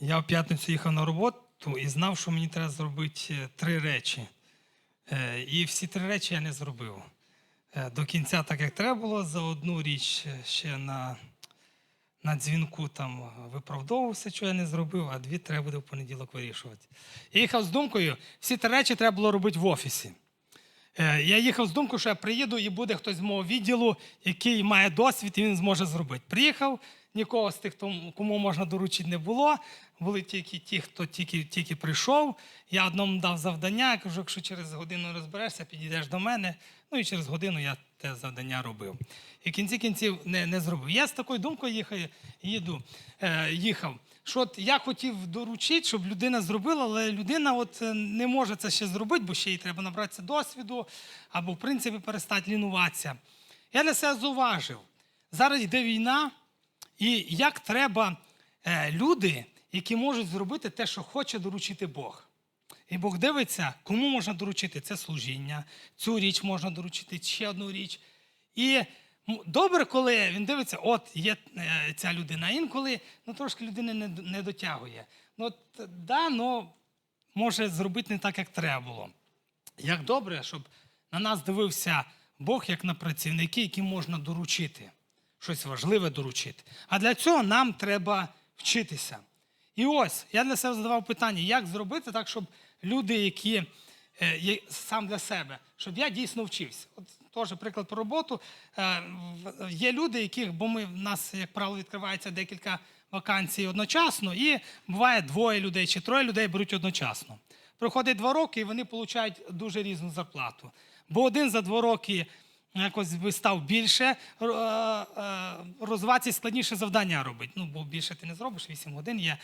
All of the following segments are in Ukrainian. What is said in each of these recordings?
Я в п'ятницю їхав на роботу і знав, що мені треба зробити е, три речі. Е, І всі три речі я не зробив. Е, До кінця, так як треба було, за одну річ ще на, на дзвінку там виправдовувався, що я не зробив, а дві треба буде в понеділок вирішувати. Я їхав з думкою, всі три речі треба було робити в офісі. Я їхав з думкою, що я приїду і буде хтось з мого відділу, який має досвід, і він зможе зробити. Приїхав, нікого з тих, кому можна доручити, не було. Були тільки ті, хто тільки, тільки прийшов. Я одному дав завдання, я кажу, якщо через годину розберешся, підійдеш до мене. Ну і через годину я те завдання робив. І в кінці кінців не, не зробив. Я з такою думкою їхав, їду, е, їхав. Що от я хотів доручити, щоб людина зробила, але людина от е, не може це ще зробити, бо ще їй треба набратися досвіду або, в принципі, перестати лінуватися. Я для себе зауважив, зараз йде війна, і як треба е, люди, які можуть зробити те, що хоче доручити Бог. І Бог дивиться, кому можна доручити це служіння, цю річ можна доручити, ще одну річ. І добре, коли він дивиться, от є е, ця людина. Інколи ну, трошки людина не, не дотягує. Ну, от, да, ну, може зробити не так, як треба було. Як добре, щоб на нас дивився Бог як на працівники, яким можна доручити, щось важливе доручити. А для цього нам треба вчитися. І ось я для себе задавав питання, як зробити так, щоб люди, які е, сам для себе, щоб я дійсно вчився. От теж приклад про роботу. Е, Є люди, яких, бо ми в нас, як правило, відкривається декілька вакансій одночасно, і буває двоє людей чи троє людей беруть одночасно. Проходить два роки, і вони отримують дуже різну зарплату. Бо один за два роки якось би став більше е, е, розвиватися складніше завдання робить. Ну, бо більше ти не зробиш, 8 годин є.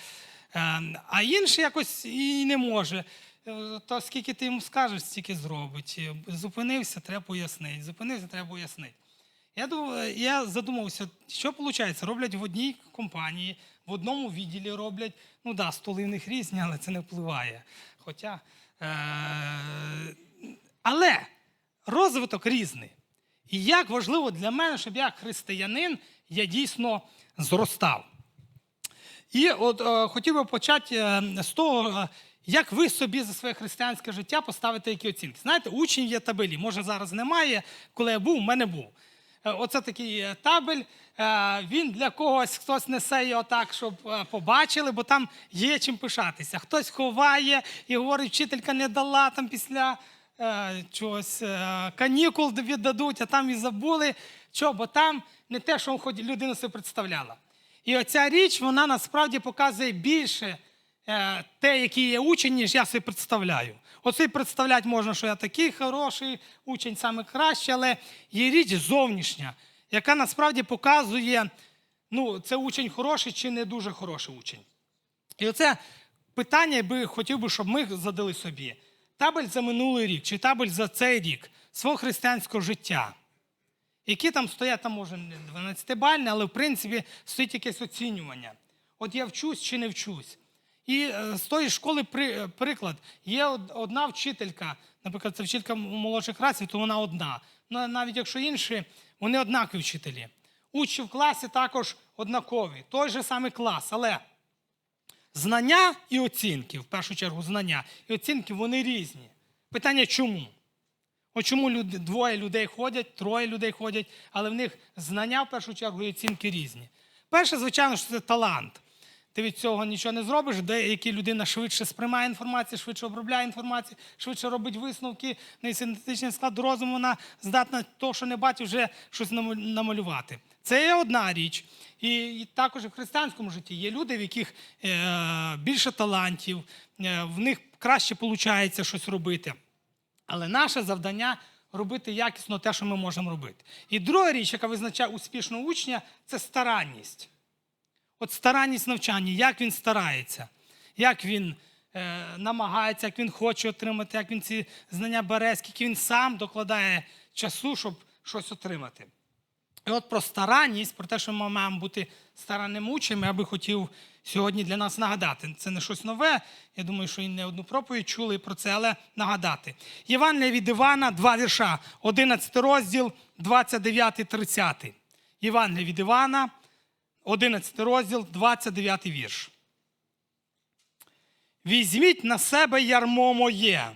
Е, А інший якось і не може. То скільки ти йому скажеш, стільки зробить. Зупинився, треба пояснити. Зупинився, треба пояснити. Я я задумався, що виходить? Роблять в одній компанії, в одному відділі роблять. Ну да, столи в них різні, але це не впливає. Хоча. Е- але розвиток різний. І як важливо для мене, щоб я, християнин, я дійсно зростав. І от е, хотів би почати е, з того, е, як ви собі за своє християнське життя поставите які оцінки. Знаєте, учень є табелі. Може, зараз немає. Коли я був, у мене був. Е, Оце такий табель. Він для когось хтось несе його так, щоб побачили, бо там є чим пишатися. Хтось ховає і говорить, вчителька не дала там після чогось е, канікул віддадуть, а там і забули. Чого? Бо там не те, що людина собі представляла. І оця річ, вона насправді показує більше е, те, який є учень, ніж я собі представляю. Оце представляти можна, що я такий хороший учень, саме кращий, але є річ зовнішня, яка насправді показує, ну, це учень хороший чи не дуже хороший учень. І оце питання би хотів би, щоб ми задали собі. Табель за минулий рік чи табель за цей рік свого християнського життя. Які там стоять, там може не 12 бальне, але в принципі стоїть якесь оцінювання. От я вчусь чи не вчусь. І е, з тої школи е, приклад, є одна вчителька, наприклад, це вчителька молодших класів, то вона одна. Ну, навіть якщо інші, вони однакові вчителі. Учні в класі також однакові, той же самий клас, але знання і оцінки, в першу чергу, знання і оцінки вони різні. Питання чому? От чому люди, двоє людей ходять, троє людей ходять, але в них знання в першу чергу і оцінки різні. Перше, звичайно, що це талант. Ти від цього нічого не зробиш. Деякі людина швидше сприймає інформацію, швидше обробляє інформацію, швидше робить висновки, на синтетичний склад розуму, вона здатна то, що не бачить, вже щось намалювати. Це є одна річ. І, також в християнському житті є люди, в яких е, більше талантів, е, в них краще виходить щось робити. Але наше завдання робити якісно те, що ми можемо робити. І друга річ, яка визначає успішного учня, це старанність. От старанність навчання, як він старається, як він е, намагається, як він хоче отримати, як він ці знання бере, скільки він сам докладає часу, щоб щось отримати. І от про старанність, про те, що ми маємо бути старанними учнями, я би хотів сьогодні для нас нагадати. Це не щось нове. Я думаю, що і не одну проповідь чули про це, але нагадати. Євангелія від Івана, два вірша, 11 розділ, 29, 30. Євангелія від Івана, 11 розділ, 29 вірш. Візьміть на себе ярмо моє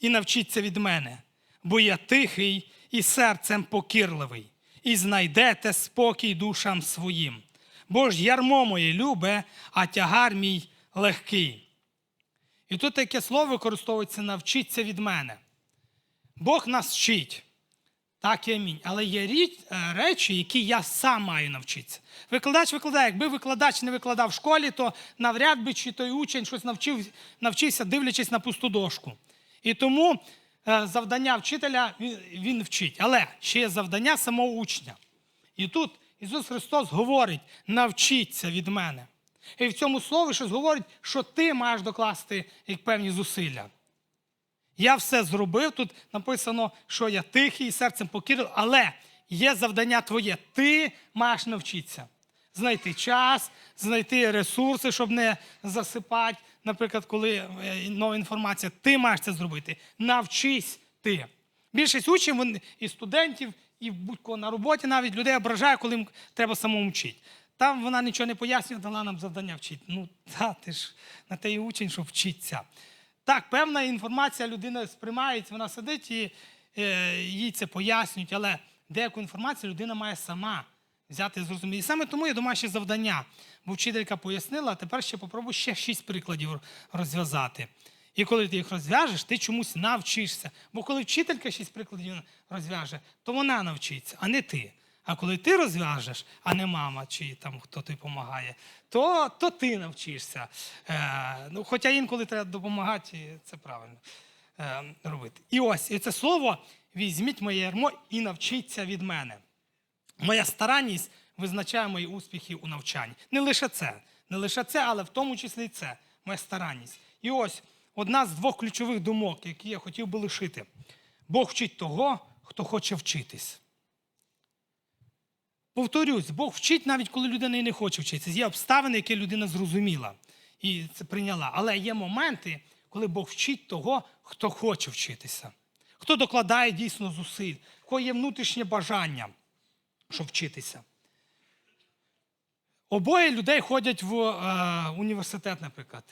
і навчіться від мене, бо я тихий і серцем покірливий, і знайдете спокій душам своїм. Бо ж ярмо моє любе, а тягар мій легкий. І тут таке слово використовується навчіться від мене. Бог нас вчить. Так і амінь. Але є річ, е, речі, які я сам маю навчитися. Викладач викладає. Якби викладач не викладав в школі, то навряд би чи той учень щось навчив, навчився, дивлячись на пусту дошку. І тому завдання вчителя він, він вчить. Але ще є завдання самого учня. І тут Ісус Христос говорить: навчіться від мене. І в цьому слові щось говорить, що ти маєш докласти як певні зусилля. Я все зробив. Тут написано, що я тихий і серцем покірив, але є завдання твоє. Ти маєш навчитися. Знайти час, знайти ресурси, щоб не засипати. Наприклад, коли е, нова інформація, ти маєш це зробити. Навчись ти. Більшість учнів вони, і студентів, і будь-кого на роботі навіть людей ображає, коли їм треба самому вчити. Там вона нічого не пояснює, дала нам завдання вчити. Ну, та, ти ж на те і учень, щоб вчитися. Так, певна інформація людина сприймається, вона сидить і е, їй це пояснюють, але деяку інформацію людина має сама взяти зрозуміти. І саме тому є домашнє завдання. Бо вчителька пояснила, а тепер ще попробуй ще шість прикладів розв'язати. І коли ти їх розв'яжеш, ти чомусь навчишся. Бо коли вчителька шість прикладів розв'яже, то вона навчиться, а не ти. А коли ти розв'яжеш, а не мама чи там хто тобі допомагає, то, то ти навчишся. Е, ну, хоча інколи треба допомагати, це правильно е, робити. І ось і це слово візьміть моє ярмо і навчіться від мене. Моя старанність визначає мої успіхи у навчанні. Не лише це, не лише це, але в тому числі і це моя старанність. І ось одна з двох ключових думок, які я хотів би лишити: Бог вчить того, хто хоче вчитись. Повторюсь, Бог вчить навіть коли людина і не хоче вчитися. Є обставини, які людина зрозуміла і це прийняла. Але є моменти, коли Бог вчить того, хто хоче вчитися, хто докладає дійсно зусиль, в кого є внутрішнє бажання, щоб вчитися. Обоє людей ходять в е, університет, наприклад.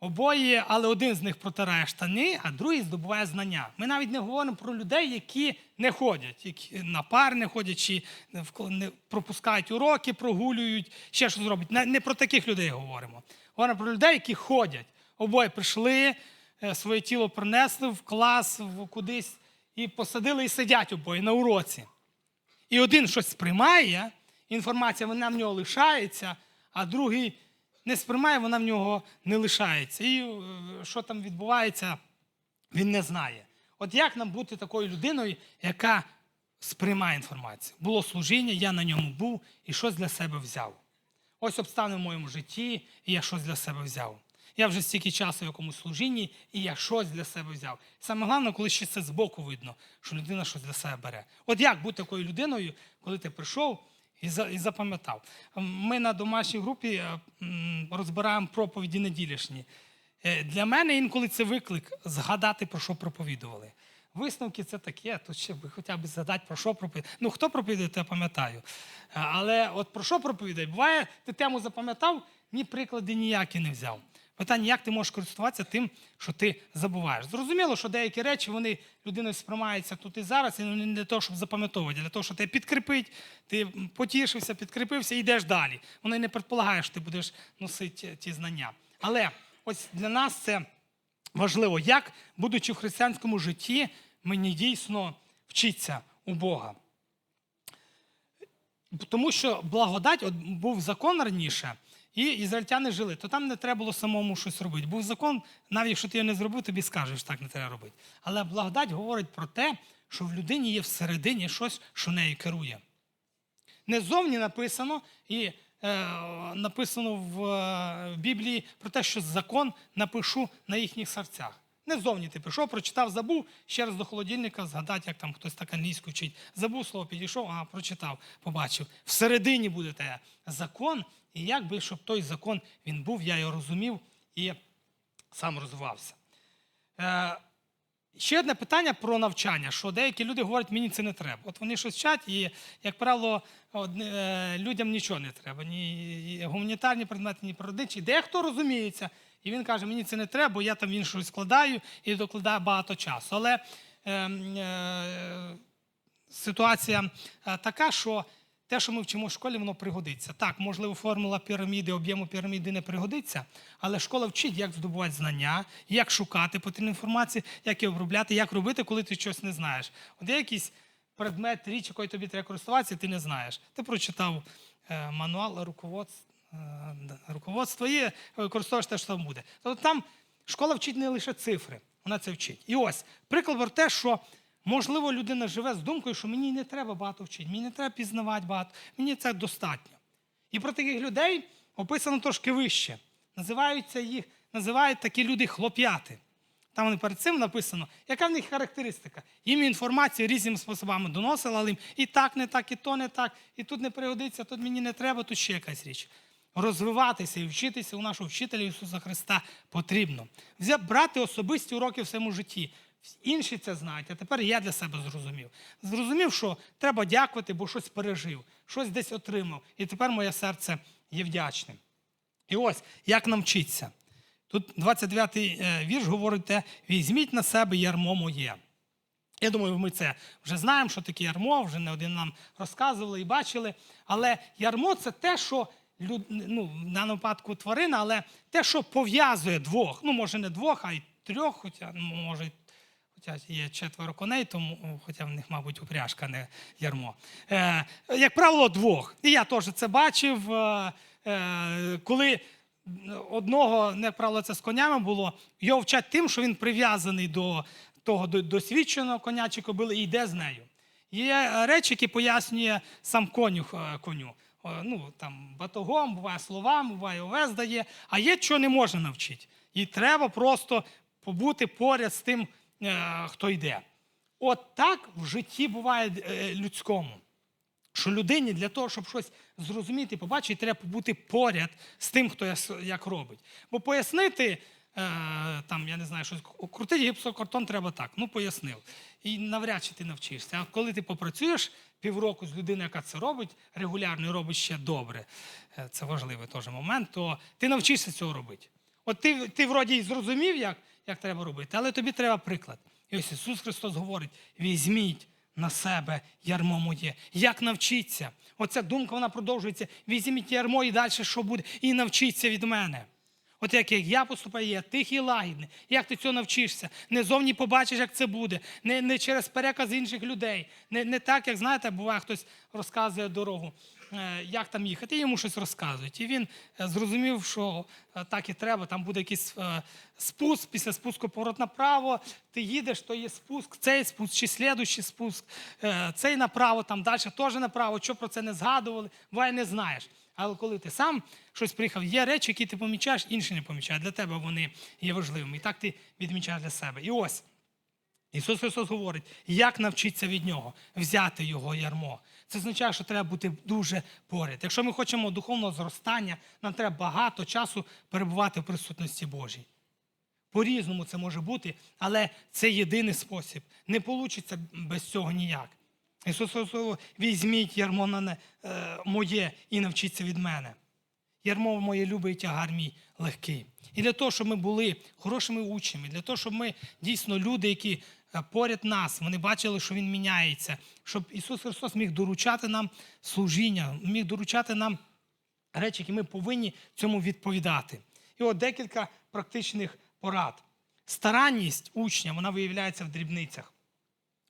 Обоє, але один з них протирає штани, а другий здобуває знання. Ми навіть не говоримо про людей, які не ходять, які на пар не ходять, чи не пропускають уроки, прогулюють, ще щось роблять. Не- Не про таких людей говоримо. Говоримо про людей, які ходять. Обоє прийшли, е, своє тіло принесли в клас, в кудись і посадили і сидять обоє на уроці. І один щось сприймає, інформація вона в нього лишається, а другий не сприймає, вона в нього не лишається. І е, що там відбувається, він не знає. От як нам бути такою людиною, яка сприймає інформацію? Було служіння, я на ньому був і щось для себе взяв. Ось обставини в моєму житті, і я щось для себе взяв. Я вже стільки часу в якомусь служінні, і я щось для себе взяв. Саме головне, коли ще це збоку видно, що людина щось для себе бере. От як бути такою людиною, коли ти прийшов і запам'ятав? Ми на домашній групі е, розбираємо проповіді неділішні. Е, Для мене інколи це виклик згадати, про що проповідували. Висновки це таке, тут ще би хоча б згадати, про що проповідає. Ну, хто проповідує, то я пам'ятаю. Але от про що проповідає? Буває, ти тему запам'ятав, ні приклади ніякі не взяв. Питання, як ти можеш користуватися тим, що ти забуваєш. Зрозуміло, що деякі речі вони людиною сприймаються тут і зараз, і не для того, щоб запам'ятовувати, а для того, щоб тебе підкріпить, ти потішився, підкріпився і йдеш далі. Воно й не предполагає, що ти будеш носити ті знання. Але ось для нас це важливо, як, будучи в християнському житті, мені дійсно вчиться у Бога. Тому що благодать, от був закон раніше, і ізраїльтяни жили, то там не треба було самому щось робити. Був закон, навіть якщо ти його не зробив, тобі що так не треба робити. Але благодать говорить про те, що в людині є всередині щось, що нею керує. Не зовні написано, і е, написано в, е, в Біблії про те, що закон напишу на їхніх серцях. Не зовні ти прийшов, прочитав, забув, ще раз до холодильника згадати, як там хтось так англійську вчить. Забув слово, підійшов, а прочитав, побачив. Всередині буде те закон, і як би, щоб той закон він був, я його розумів і сам розвивався. Е, Ще одне питання про навчання, що деякі люди говорять, мені це не треба. От вони щось вчать, і, як правило, одне- е, людям нічого не треба. Ні гуманітарні предмети, ні природничі. Дехто розуміється, і він каже, мені це не треба, бо я там він складаю і докладаю багато часу. Але е, е, ситуація е, така, що те, що ми вчимо в школі, воно пригодиться. Так, можливо, формула піраміди, об'єму піраміди не пригодиться, але школа вчить, як здобувати знання, як шукати потрібну інформацію, як її обробляти, як робити, коли ти щось не знаєш. От є якийсь предмет, річ, якою тобі треба користуватися, ти не знаєш. Ти прочитав е, мануал руководство, е, руководство і використовуєш те, що там буде. Тобто там школа вчить не лише цифри, вона це вчить. І ось приклад про те, що можливо людина живе з думкою, що мені не треба багато вчити, мені не треба пізнавати багато, мені це достатньо. І про таких людей описано трошки вище. Називаються їх, називають такі люди хлоп'яти. Там вони перед цим написано, яка в них характеристика. Їм інформацію різними способами доносила, але їм і так не так, і то не так, і тут не пригодиться, тут мені не треба, тут ще якась річ. Розвиватися і вчитися у нашого вчителя Ісуса Христа потрібно. Взя- Брати особисті уроки в своєму житті. Інші це знають, а тепер я для себе зрозумів. Зрозумів, що треба дякувати, бо щось пережив, щось десь отримав. І тепер моє серце є вдячним. І ось як нам вчиться. Тут 29-й е, вірш говорить те: візьміть на себе ярмо моє. Я думаю, ми це вже знаємо, що таке ярмо, вже не один нам розказували і бачили. Але ярмо це те, що ну, даному випадку тварина, але те, що пов'язує двох. Ну, може, не двох, а й трьох, хоча ну, може, хоча є четверо коней, тому, хоча в них, мабуть, упряжка, не ярмо. Е, як правило, двох. І я теж це бачив, е, е, коли одного, як правило, це з конями було, його вчать тим, що він прив'язаний до того досвідченого коня чи кобили і йде з нею. Є речі, які пояснює сам коню, е, коню. Ну, там, батогом, буває словами, буває овес дає, а є, що не можна навчити. І треба просто побути поряд з тим, хто йде. От так в житті буває е, людському. Що людині для того, щоб щось зрозуміти, побачити, треба бути поряд з тим, хто як робить. Бо пояснити, е, там, я не знаю, щось крутити гіпсокартон треба так. Ну, пояснив. І навряд чи ти навчишся. А коли ти попрацюєш півроку з людиною, яка це робить, регулярно і робить ще добре, е, це важливий теж момент, то ти навчишся цього робити. От ти, ти вроді зрозумів, як, як треба робити, але тобі треба приклад. І ось Ісус Христос говорить: візьміть на себе ярмо моє. Як навчиться? Оця думка вона продовжується. Візьміть ярмо і далі що буде? І навчіться від мене. От як я поступаю, я тихий і лагідний. Як ти цього навчишся? Не зовні побачиш, як це буде, не, не через переказ інших людей. Не, не так, як знаєте, буває, хтось розказує дорогу, як там їхати, йому щось розказують. І він е, зрозумів, що е, так і треба, там буде якийсь е, спуск, після спуску поворот направо, ти їдеш, то є спуск, цей спуск чи слідуючий спуск, е, цей направо, там далі теж направо, що про це не згадували, буває, не знаєш. Але коли ти сам щось приїхав, є речі, які ти помічаєш, інші не помічають. Для тебе вони є важливими. І так ти відмічаєш для себе. І ось Ісус Христос говорить, як навчитися від нього, взяти його ярмо. Це означає, що треба бути дуже поряд. Якщо ми хочемо духовного зростання, нам треба багато часу перебувати в присутності Божій. По-різному це може бути, але це єдиний спосіб. Не вийде без цього ніяк. Ісус Христос візьміть ярмо на не- е, моє і навчіться від мене. Ярмо моє любий тягар мій легкий. І для того, щоб ми були хорошими учнями, для того, щоб ми дійсно люди, які поряд нас, вони бачили, що Він міняється, щоб Ісус Христос міг доручати нам служіння, міг доручати нам речі, які ми повинні цьому відповідати. І от декілька практичних порад. Старанність учня вона виявляється в дрібницях.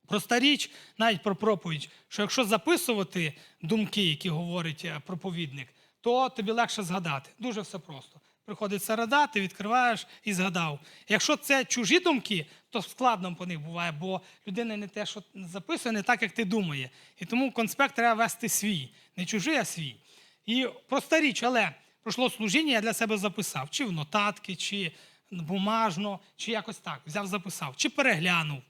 Проста річ, навіть про проповідь, що якщо записувати думки, які говорить е, проповідник, то тобі легше згадати. Дуже все просто. Приходить середа, ти відкриваєш і згадав. Якщо це чужі думки, то складно по них буває, бо людина не те, що записує, не так, як ти думає. І тому конспект треба вести свій, не чужий, а свій. І проста річ, але пройшло служіння, я для себе записав, чи в нотатки, чи бумажно, чи якось так. Взяв, записав, чи переглянув.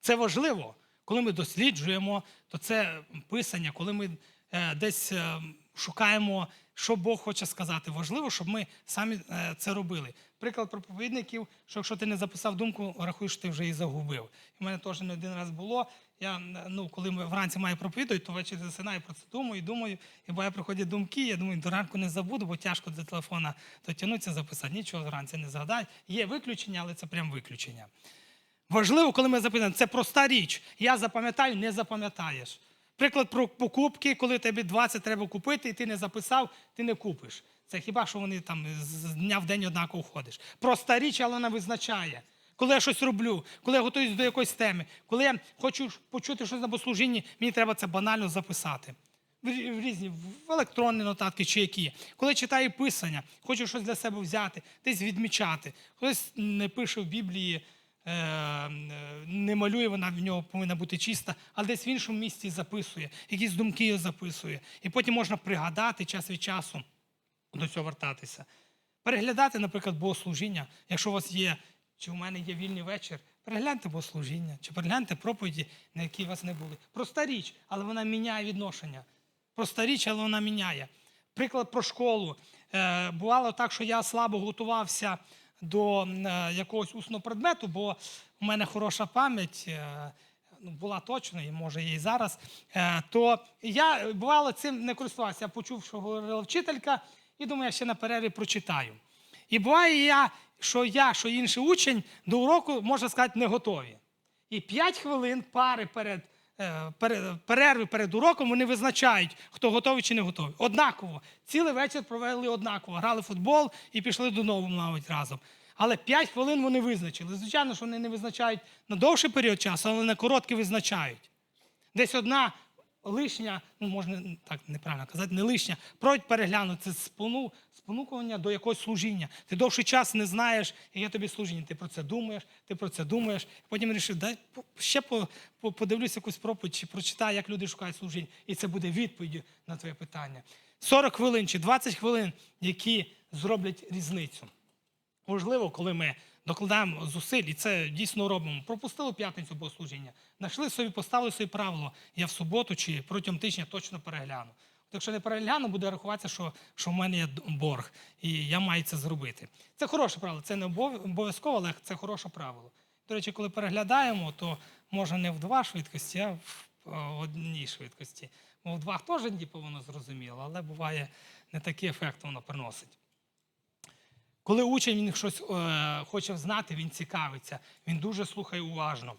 Це важливо. Коли ми досліджуємо, то це писання, коли ми е, десь е, шукаємо, що Бог хоче сказати. Важливо, щоб ми самі е, це робили. Приклад проповідників, що якщо ти не записав думку, рахуєш, ти вже її загубив. І в мене теж не один раз було. Я ну, коли ми вранці маю проповідувати, то ввечері засинаю про це думаю, думаю. І буває приходять думки. Я думаю, до ранку не забуду, бо тяжко до телефона дотягнутися, записати. Нічого вранці не згадаю. Є виключення, але це прям виключення. Важливо, коли ми запитаємо, це проста річ. Я запам'ятаю, не запам'ятаєш. Приклад про покупки, коли тобі 20 треба купити, і ти не записав, ти не купиш. Це хіба що вони там з дня в день однаково ходиш. Проста річ, але вона визначає. Коли я щось роблю, коли я готуюсь до якоїсь теми, коли я хочу почути щось на богослужінні, мені треба це банально записати. В різні в електронні нотатки чи які. Коли читаю писання, хочу щось для себе взяти, десь відмічати. Хтось не пише в Біблії, не малює, вона в нього повинна бути чиста, але десь в іншому місці записує, якісь думки записує. І потім можна пригадати час від часу до цього вертатися. Переглядати, наприклад, богослужіння, якщо у вас є, чи у мене є вільний вечір, перегляньте богослужіння, чи перегляньте проповіді, на які у вас не були. Проста річ, але вона міняє відношення. Проста річ, але вона міняє. Приклад про школу. Е, бувало так, що я слабо готувався до е, якогось усного предмету, бо у мене хороша пам'ять. Е, ну, була точно, і може і зараз, е, то я бувало цим не користувався. Я почув, що говорила вчителька, і думаю, я ще на перерві прочитаю. І буває, я, що я, що інший учень до уроку, можна сказати, не готові. І 5 хвилин пари перед перерви перед уроком вони визначають, хто готовий чи не готовий. Однаково. Цілий вечір провели однаково. Грали футбол і пішли до нового мабуть, разом. Але 5 хвилин вони визначили. Звичайно, що вони не визначають на довший період часу, але на короткий визначають. Десь одна лишня, ну можна так неправильно казати, не лишня, пройдь переглянути це спону, спонукування до якогось служіння. Ти довший час не знаєш, яке тобі служіння. Ти про це думаєш, ти про це думаєш. Потім вирішив, дай ще по, по, подивлюсь якусь проповідь чи прочитаю, як люди шукають служіння. І це буде відповіддю на твоє питання. 40 хвилин чи 20 хвилин, які зроблять різницю. Можливо, коли ми докладаємо зусиль, і це дійсно робимо. Пропустили п'ятницю богослужіння, знайшли собі, поставили собі правило. Я в суботу чи протягом тижня точно перегляну. От Якщо не перегляну, буде рахуватися, що, що в мене є борг, і я маю це зробити. Це хороше правило, це не обов'язково, але це хороше правило. До речі, коли переглядаємо, то може не в два швидкості, а в одній швидкості. Бо в двох теж ніби воно зрозуміло, але буває не такий ефект воно приносить. Коли учень він щось е, хоче знати, він цікавиться, він дуже слухає уважно.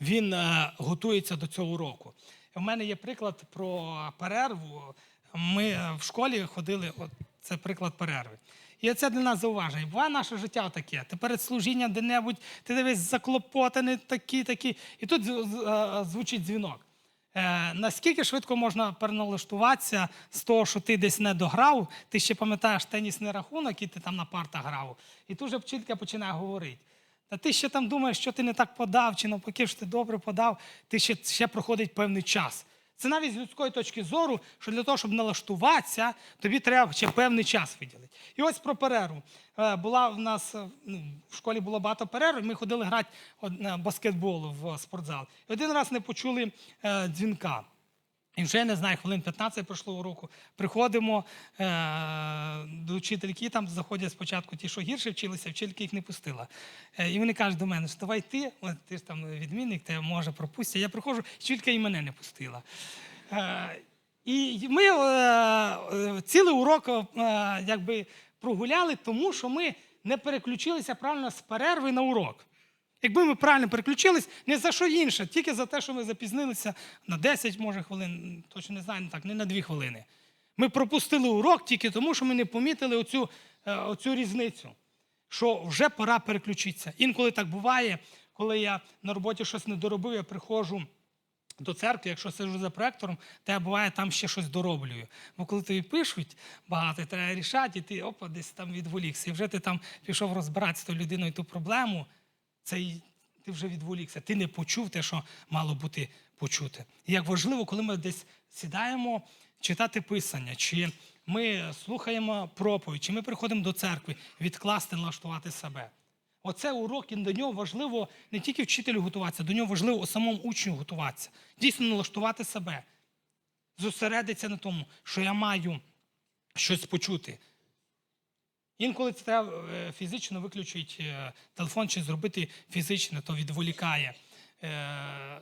Він е, готується до цього уроку. У мене є приклад про перерву. Ми е, в школі ходили, от це приклад перерви. І це для нас зауваження. Буває наше життя таке. Ти перед служінням де-небудь, ти дивись заклопотаний, такі, такі. І тут е, звучить дзвінок. Е, наскільки швидко можна переналаштуватися з того, що ти десь не дограв, ти ще пам'ятаєш тенісний рахунок, і ти там на партах грав, і тут же вчителька починає говорити. Та ти ще там думаєш, що ти не так подав, чи навпаки, що ти добре подав, ти ще, ще проходить певний час. Це навіть з людської точки зору, що для того, щоб налаштуватися, тобі треба ще певний час виділити. І ось про перерву. Е, Була в нас е, ну, в школі було багато перерв, ми ходили грати баскетбол в спортзал. І один раз не почули е, дзвінка. І вже не знаю, хвилин 15 пройшло уроку. Приходимо е, до вчительки, там заходять спочатку ті, що гірше вчилися, вчителька їх не пустила. Е, і вони кажуть до мене, що давай ти, от ти ж там відмінник, тебе може пропустять. Я приходжу, вчителька і мене не пустила. Е, і ми е, е, цілий урок е, якби прогуляли, тому що ми не переключилися правильно з перерви на урок. Якби ми правильно переключились, не за що інше, тільки за те, що ми запізнилися на 10, може, хвилин, точно не знаю, не так, не на 2 хвилини. Ми пропустили урок тільки тому, що ми не помітили оцю, е, оцю різницю, що вже пора переключитися. Інколи так буває, коли я на роботі щось не доробив, я приходжу до церкви, якщо сиджу за проектором, то я буває там ще щось дороблюю. Бо коли тобі пишуть багато, треба рішати, і ти опа, десь там відволікся. І вже ти там пішов розбиратися з тою людиною ту проблему, це й- ти вже відволікся. Ти не почув те, що мало бути почуте. І як важливо, коли ми десь сідаємо читати писання, чи ми слухаємо проповідь, чи ми приходимо до церкви, відкласти, налаштувати себе. Оце урок, і до нього важливо не тільки вчителю готуватися, до нього важливо самому учню готуватися. Дійсно налаштувати себе. зосередитися на тому, що я маю щось почути. Інколи це треба е, фізично виключити е, телефон чи зробити фізично, то відволікає. Е,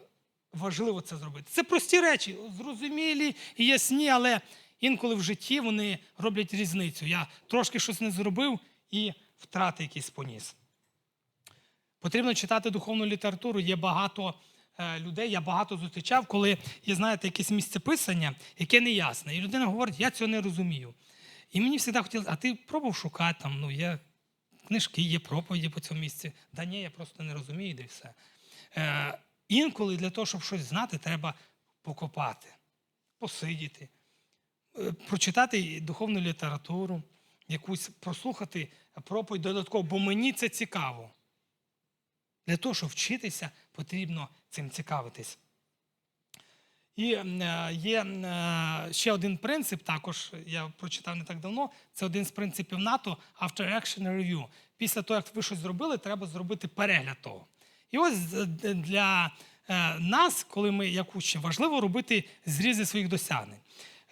Важливо це зробити. Це прості речі, зрозумілі і ясні, але інколи в житті вони роблять різницю. Я трошки щось не зробив і втрати якісь поніс. Потрібно читати духовну літературу. Є багато людей, я багато зустрічав, коли є, знаєте, якесь місце писання, яке не ясне. І людина говорить, я цього не розумію. І мені завжди хотілося, а ти пробував шукати там, ну, є книжки, є проповіді по цьому місці. Да ні, я просто не розумію, де все. Е, інколи для того, щоб щось знати, треба покопати, посидіти, е, прочитати духовну літературу, якусь прослухати проповідь додатково, бо мені це цікаво. Для того, щоб вчитися, потрібно цим цікавитись. І е, є е, ще один принцип, також я прочитав не так давно. Це один з принципів НАТО After Action Review. Після того, як ви щось зробили, треба зробити перегляд того. І ось е, для нас, коли ми як учні, важливо робити зрізи своїх досягнень.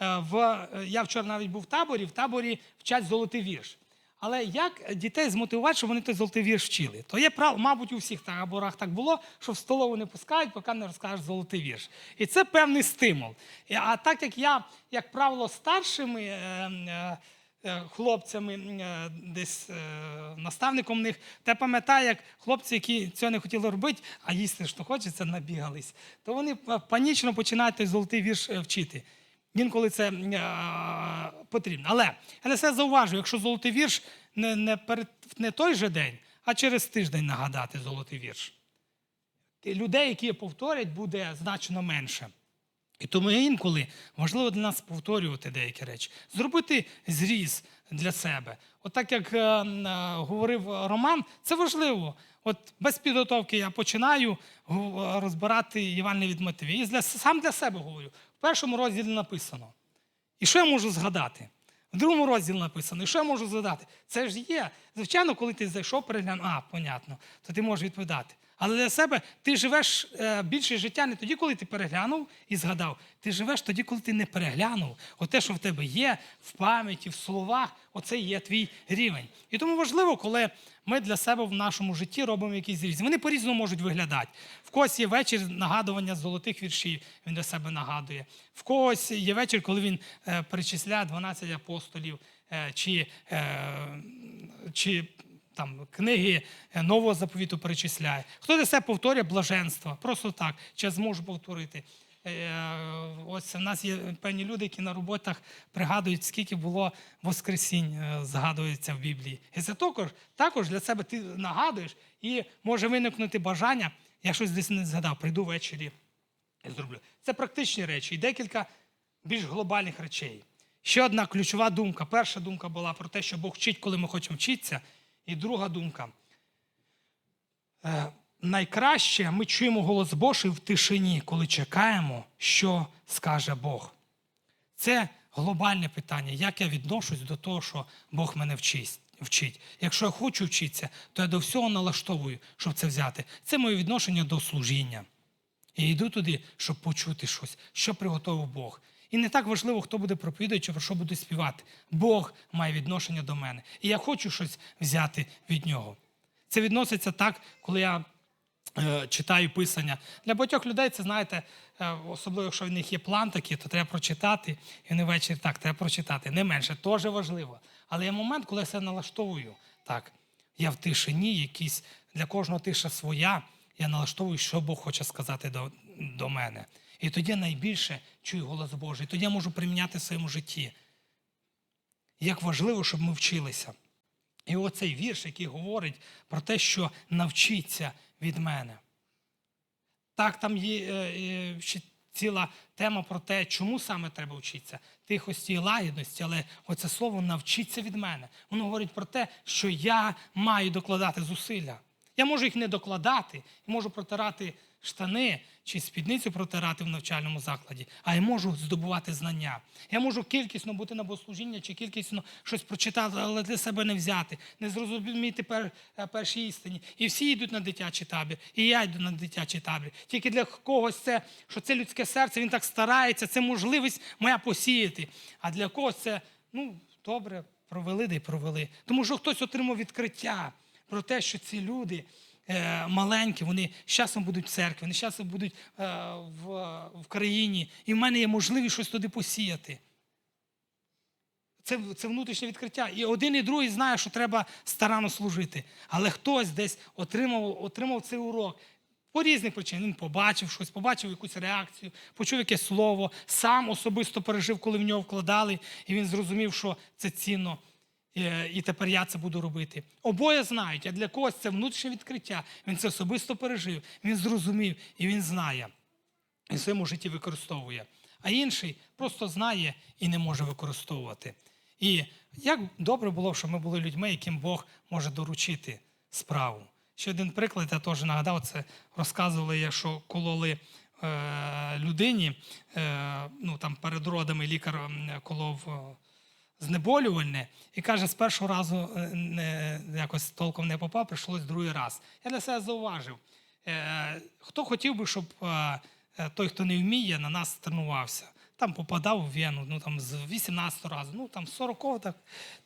В, я вчора навіть був в таборі, в таборі вчать золотий вірш. Але як дітей змотивувати, щоб вони той золотий вірш вчили? То є прав, мабуть, у всіх таборах так було, що в столову не пускають, поки не розкажеш золотий вірш. І це певний стимул. А так як я, як правило, старшими е, е, е, хлопцями, десь наставником них, та пам'ятаю, як хлопці, які цього не хотіли робити, а їсти що хочеться, набігались, то вони панічно починають той золотий вірш вчити. Інколи це е, потрібно. Але я для себе зауважу, якщо золотий вірш не, не, перед, не той же день, а через тиждень нагадати золотий вірш. Людей, які повторять, буде значно менше. І тому інколи важливо для нас повторювати деякі речі, зробити зріз для себе. От так як е, е, говорив Роман, це важливо. От без підготовки я починаю розбирати Євангеліє від Матвія. І для, сам для себе говорю. В першому розділі написано. І що я можу згадати? В другому розділі написано, і що я можу згадати? Це ж є. Звичайно, коли ти зайшов, переглянув, а, понятно, то ти можеш відповідати. Але для себе ти живеш е, більше життя не тоді, коли ти переглянув і згадав. Ти живеш тоді, коли ти не переглянув. От те, що в тебе є в пам'яті, в словах, оце є твій рівень. І тому важливо, коли ми для себе в нашому житті робимо якісь зріз. Вони по-різному можуть виглядати. В когось є вечір нагадування золотих віршів, він для себе нагадує. В когось є вечір, коли він е, перечисляє 12 апостолів, е, чи, е, чи там книги нового заповіту перечисляє. Хто для себе повторює блаженство, просто так, чи я зможу повторити. Е, Ось в нас є певні люди, які на роботах пригадують, скільки було воскресінь, е, згадується в Біблії. І це також, також для себе ти нагадуєш, і може виникнути бажання, я щось десь не згадав, прийду ввечері і зроблю. Це практичні речі і декілька більш глобальних речей. Ще одна ключова думка. Перша думка була про те, що Бог вчить, коли ми хочемо вчитися. І друга думка. Найкраще ми чуємо голос Божий в тишині, коли чекаємо, що скаже Бог. Це глобальне питання, як я відношусь до того, що Бог мене вчить. Якщо я хочу вчитися, то я до всього налаштовую, щоб це взяти. Це моє відношення до служіння. І йду туди, щоб почути щось, що приготував Бог. І не так важливо, хто буде проповідати чи про що буде співати. Бог має відношення до мене. І я хочу щось взяти від нього. Це відноситься так, коли я читаю писання. Для багатьох людей це, знаєте, е, особливо, якщо в них є план такий, то треба прочитати, і вони ввечері так, треба прочитати. Не менше, теж важливо. Але є момент, коли я себе налаштовую. Так, я в тишині, якісь для кожного тиша своя. Я налаштовую, що Бог хоче сказати до, до мене. І тоді я найбільше чую голос Божий. І Тоді я можу приміняти в своєму житті. Як важливо, щоб ми вчилися. І оцей вірш, який говорить про те, що навчіться від мене. Так, там є е, е, ще ціла тема про те, чому саме треба вчитися. Тихості і лагідності, але оце слово навчіться від мене. Воно говорить про те, що я маю докладати зусилля. Я можу їх не докладати, можу протирати штани чи спідницю протирати в навчальному закладі, а я можу здобувати знання. Я можу кількісно бути на богослужіння чи кількісно щось прочитати, але для себе не взяти, не зрозуміти пер, е, перші істині. І всі йдуть на дитячий табір, і я йду на дитячий табір. Тільки для когось це, що це людське серце, він так старається, це можливість моя посіяти. А для когось це, ну, добре, провели да й провели. Тому що хтось отримав відкриття про те, що ці люди маленькі, вони з часом будуть в церкві, вони з часом будуть е, в, в країні, і в мене є можливість щось туди посіяти. Це, це внутрішнє відкриття. І один і другий знає, що треба старанно служити. Але хтось десь отримав, отримав цей урок. По різних причинах. Він побачив щось, побачив якусь реакцію, почув якесь слово, сам особисто пережив, коли в нього вкладали, і він зрозумів, що це цінно. Е, І тепер я це буду робити. Обоє знають, а для когось це внутрішнє відкриття. Він це особисто пережив, він зрозумів і він знає. І в своєму житті використовує. А інший просто знає і не може використовувати. І як добре було, б, щоб ми були людьми, яким Бог може доручити справу. Ще один приклад, я теж нагадав, це розказували, я, що кололи е, людині, е, ну там перед родами лікар колов е, знеболювальне, і каже, з першого разу е, не, якось толком не попав, прийшлось другий раз. Я для себе зауважив. Е, хто хотів би, щоб е, той, хто не вміє, на нас тренувався. Там попадав в вену, ну там з 18 разу, ну там з 40 так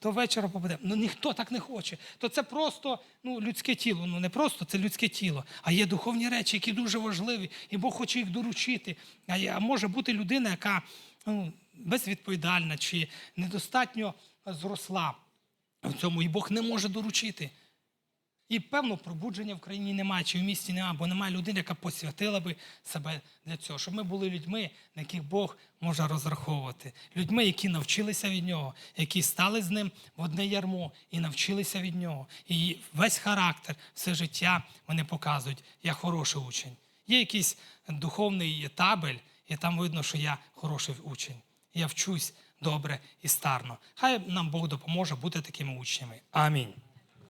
до вечора попаде. Ну ніхто так не хоче. То це просто ну, людське тіло. Ну не просто це людське тіло, а є духовні речі, які дуже важливі, і Бог хоче їх доручити. А, а може бути людина, яка ну, безвідповідальна чи недостатньо зросла в цьому, і Бог не може доручити. І певно, пробудження в країні немає, чи в місті немає, бо немає людини, яка посвятила би себе для цього, щоб ми були людьми, на яких Бог може розраховувати, людьми, які навчилися від нього, які стали з ним в одне ярмо і навчилися від нього. І весь характер, все життя вони показують, я хороший учень. Є якийсь духовний табель, і там видно, що я хороший учень. Я вчусь добре і старно. Хай нам Бог допоможе бути такими учнями. Амінь.